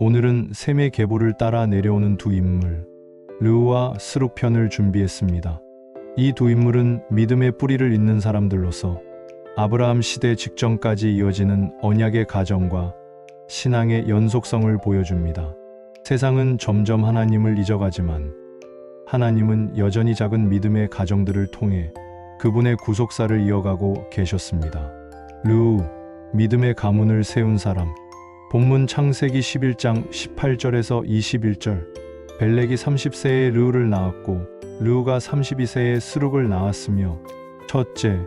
오늘은 셈의 계보를 따라 내려오는 두 인물, 르우와 스룩 편을 준비했습니다. 이 두 인물은 믿음의 뿌리를 잇는 사람들로서 아브라함 시대 직전까지 이어지는 언약의 가정과 신앙의 연속성을 보여줍니다. 세상은 점점 하나님을 잊어가지만 하나님은 여전히 작은 믿음의 가정들을 통해 그분의 구속사를 이어가고 계셨습니다. 르우, 믿음의 가문을 세운 사람. 본문 창세기 11장 18절에서 21절. 벨렉이 30세에 르우를 낳았고 르우가 32세에 스룩을 낳았으며 첫째,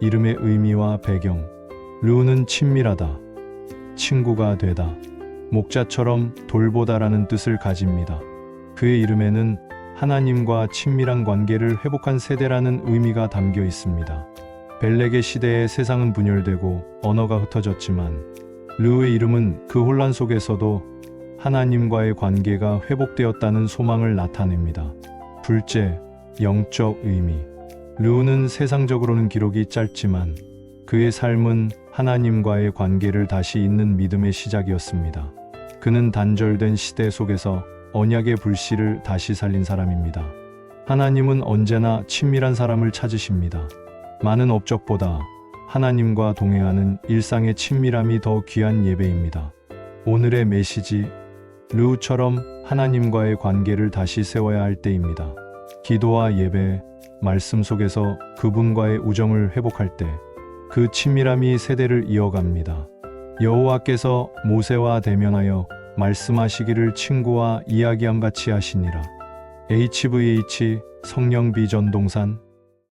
이름의 의미와 배경. 르우는 친밀하다. 친구가 되다. 목자처럼 돌보다라는 뜻을 가집니다. 그의 이름에는 하나님과 친밀한 관계를 회복한 세대라는 의미가 담겨 있습니다. 벨렉의 시대에 세상은 분열되고 언어가 흩어졌지만 르우의 이름은 그 혼란 속에서도 하나님과의 관계가 회복되었다는 소망을 나타냅니다. 둘째, 영적 의미. 르우는 세상적으로는 기록이 짧지만 그의 삶은 하나님과의 관계를 다시 잇는 믿음의 시작이었습니다. 그는 단절된 시대 속에서 언약의 불씨를 다시 살린 사람입니다. 하나님은 언제나 친밀한 사람을 찾으십니다. 많은 업적보다 하나님과 동행하는 일상의 친밀함이 더 귀한 예배입니다. 오늘의 메시지, 르우처럼 하나님과의 관계를 다시 세워야 할 때입니다. 기도와 예배, 말씀 속에서 그분과의 우정을 회복할 때 그 친밀함이 세대를 이어갑니다. 여호와께서 모세와 대면하여 말씀하시기를 친구와 이야기함 같이 하시니라. HVH 성령 비전동산